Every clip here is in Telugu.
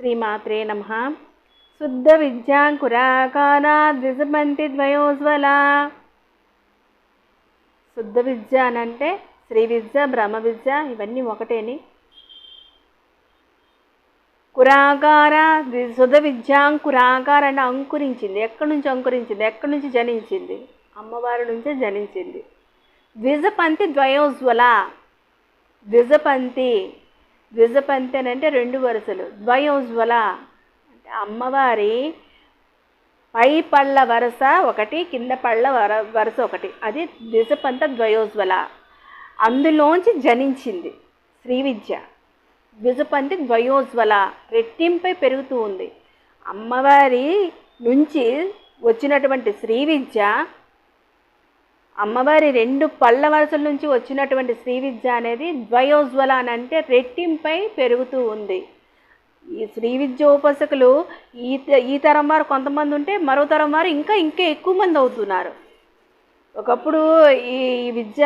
శ్రీమాత్రే నమ. శుద్ధ విద్యాంకురాకారా ద్విజపంతి ద్వయోజ్వల శుద్ధ విద్య అని అంటే శ్రీ విద్య బ్రహ్మ విద్య ఇవన్నీ ఒకటేని. కురాకార శుద్ధ విద్యాంకురాకార అంటే అంకురించింది. ఎక్కడి నుంచి అంకురించింది? ఎక్కడి నుంచి జనించింది? అమ్మవారి నుంచే జనించింది. ద్విజపంతి ద్వయోజ్వల. ద్విజపంతి ద్విజపంతి అంటే రెండు వరుసలు. ద్వయోజ్వల అంటే అమ్మవారి పై పళ్ళ వరుస ఒకటి కింద పళ్ళ వర వరుస ఒకటి. అది ద్విజపంత ద్వయోజ్వల. అందులోంచి జనించింది శ్రీ విద్య ద్విజపంతి ద్వయోజ్వల రెట్టింపై పెరుగుతూ ఉంది. అమ్మవారి నుంచి వచ్చినటువంటి శ్రీ విద్య అమ్మవారి రెండు పళ్ళ వరుసల నుంచి వచ్చినటువంటి శ్రీ విద్య అనేది ద్వయోజ్వల అని అంటే రెట్టింపై పెరుగుతూ ఉంది. ఈ శ్రీ విద్య ఉపాసకులు ఈ ఈ తరం వారు కొంతమంది ఉంటే మరో తరం వారు ఇంకా ఇంకా ఎక్కువ మంది అవుతున్నారు. ఒకప్పుడు ఈ విద్య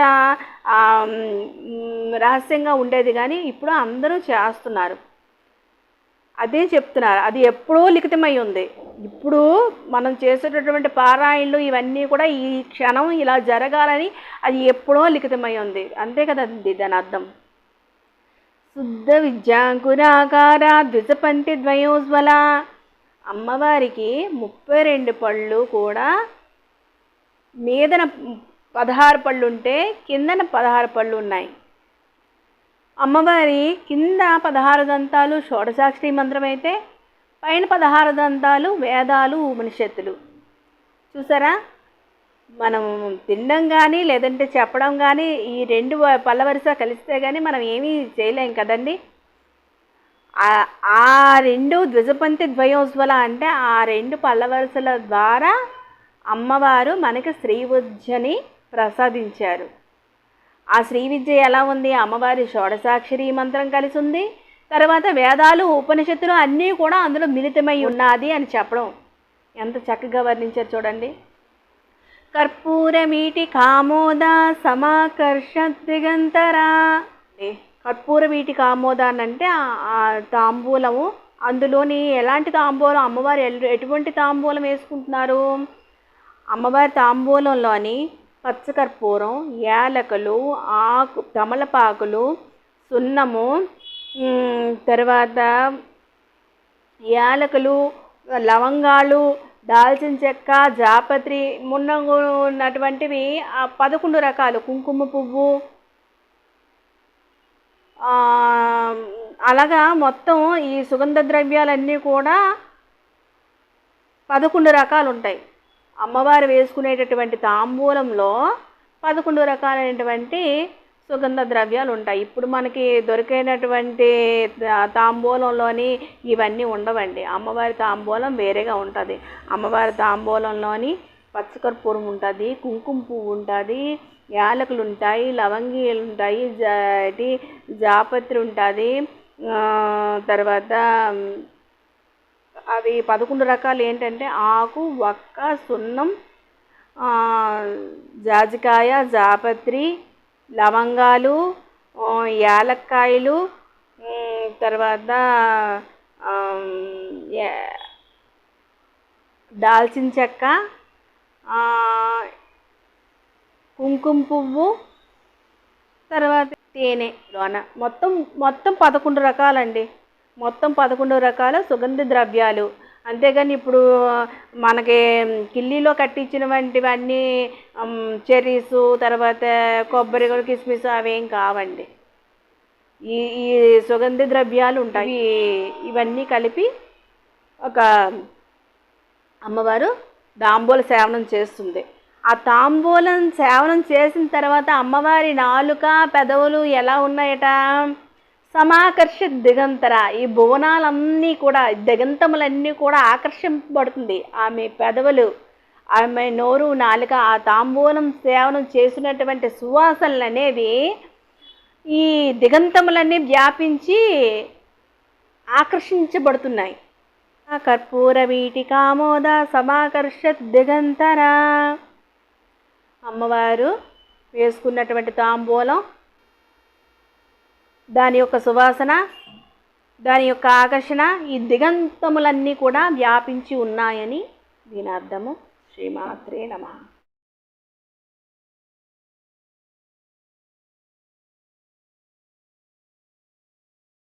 రహస్యంగా ఉండేది కానీ ఇప్పుడు అందరూ చేస్తున్నారు. అదే చెప్తున్నారు. అది ఎప్పుడో లిఖితమై ఉంది ఇప్పుడు మనం చేసేటటువంటి పారాయణలు ఇవన్నీ కూడా ఈ క్షణం ఇలా జరగాలని అది ఎప్పుడో లిఖితమై ఉంది అంతే కదా అది దాని అర్థం. శుద్ధ విద్యాంకురాకార ద్విజపంతి ద్వయోజ్వల. అమ్మవారికి ముప్పై రెండు పళ్ళు కూడా మీదన పదహారు పళ్ళు ఉంటే కిందన పదహారు పళ్ళు ఉన్నాయి అమ్మవారి కింద పదహారు దంతాలు షోడసాక్షి మంత్రం అయితే పైన పదహారు దంతాలు వేదాలు ఉపనిషత్తులు. చూసారా? మనం తినడం కానీ లేదంటే చెప్పడం కానీ ఈ రెండు వ- వరుస కలిస్తే కానీ మనం ఏమీ చేయలేం కదండి. ఆ- రెండు ద్విజపంతి ద్వయోజ్వల అంటే ఆ రెండు పల్లవరుసల వరుసల ద్వారా అమ్మవారు మనకి శ్రీ ప్రసాదించారు. ఆ శ్రీ విద్య ఎలా ఉంది? అమ్మవారి షోడసాక్షరి మంత్రం కలిసి ఉంది తర్వాత వేదాలు ఉపనిషత్తులు అన్నీ కూడా అందులో మిళితమై ఉన్నది అని చెప్పడం. ఎంత చక్కగా వర్ణించారు చూడండి. కర్పూరమీటి కామోద సమాకర్ష దిగంతరా. కర్పూరమీటి కామోద అని అంటే ఆ- తాంబూలము. అందులోని ఎలాంటి తాంబూలం? అమ్మవారు ఎల్- ఎటువంటి తాంబూలం వేసుకుంటున్నారు? అమ్మవారి తాంబూలంలోని పచ్చకర్పూరం యాలకులు ఆకు తమలపాకులు సున్నము తర్వాత యాలకులు లవంగాలు దాల్చిన చెక్క జాపత్రి మున్నంగు ఉన్నటువంటివి పదకొండు రకాలు. కుంకుమ పువ్వు అలాగా మొత్తం ఈ సుగంధ ద్రవ్యాలన్నీ కూడా పదకొండు రకాలు ఉంటాయి అమ్మవారు వేసుకునేటటువంటి తాంబూలంలో పదకొండు రకాలైనటువంటి సుగంధ ద్రవ్యాలు ఉంటాయి. ఇప్పుడు మనకి దొరికినటువంటి తాంబూలంలోని ఇవన్నీ ఉండవండి. అమ్మవారి తాంబూలం వేరేగా ఉంటుంది. అమ్మవారి తాంబూలంలోని పచ్చకర్పూరం ఉంటుంది కుంకుమ పువ్వు ఉంటుంది యాలకులు ఉంటాయి లవంగీలు ఉంటాయి జాపత్రి ఉంటుంది. తర్వాత అవి పదకొండు రకాలు ఏంటంటే ఆకు వక్క సున్నం జాజికాయ జాపత్రి లవంగాలు యాలక్కాయలు తర్వాత దాల్చిన చెక్క కుంకుమ పువ్వు తర్వాత తేనె లోన. మొత్తం మొత్తం పదకొండు రకాలండి. మొత్తం పదకొండు రకాల సుగంధ ద్రవ్యాలు. అంతేగాని ఇప్పుడు మనకి కిల్లీలో కట్టించినవంటివన్నీ చెర్రీస్ తర్వాత కొబ్బరి కిస్మిస్ అవేం కావండి. ఈ ఈ సుగంధ ద్రవ్యాలు ఉంటాయి. ఇవన్నీ కలిపి ఒక అమ్మవారు దాంబోల సేవనం చేస్తుంది. ఆ తాంబూలం సేవనం చేసిన తర్వాత అమ్మవారి నాలుక పెదవులు ఎలా ఉన్నాయట? సమాకర్ష దిగంతర. ఈ భువనాలన్నీ కూడా దిగంతములన్నీ కూడా ఆకర్షింపబడుతుంది. ఆమె పెదవులు ఆమె నోరు నాలుక ఆ తాంబూలం సేవనం చేసినటువంటి సువాసనలు అనేవి ఈ దిగంతములన్నీ వ్యాపించి ఆకర్షించబడుతున్నాయి. ఆ కర్పూర వీటి కామోద సమాకర్ష దిగంతరా. అమ్మవారు వేసుకున్నటువంటి తాంబూలం దాని యొక్క సువాసన దాని యొక్క ఆకర్షణ ఈ దిగంతములన్నీ కూడా వ్యాపించి ఉన్నాయని దీని అర్థము శ్రీమాత్రే నమ.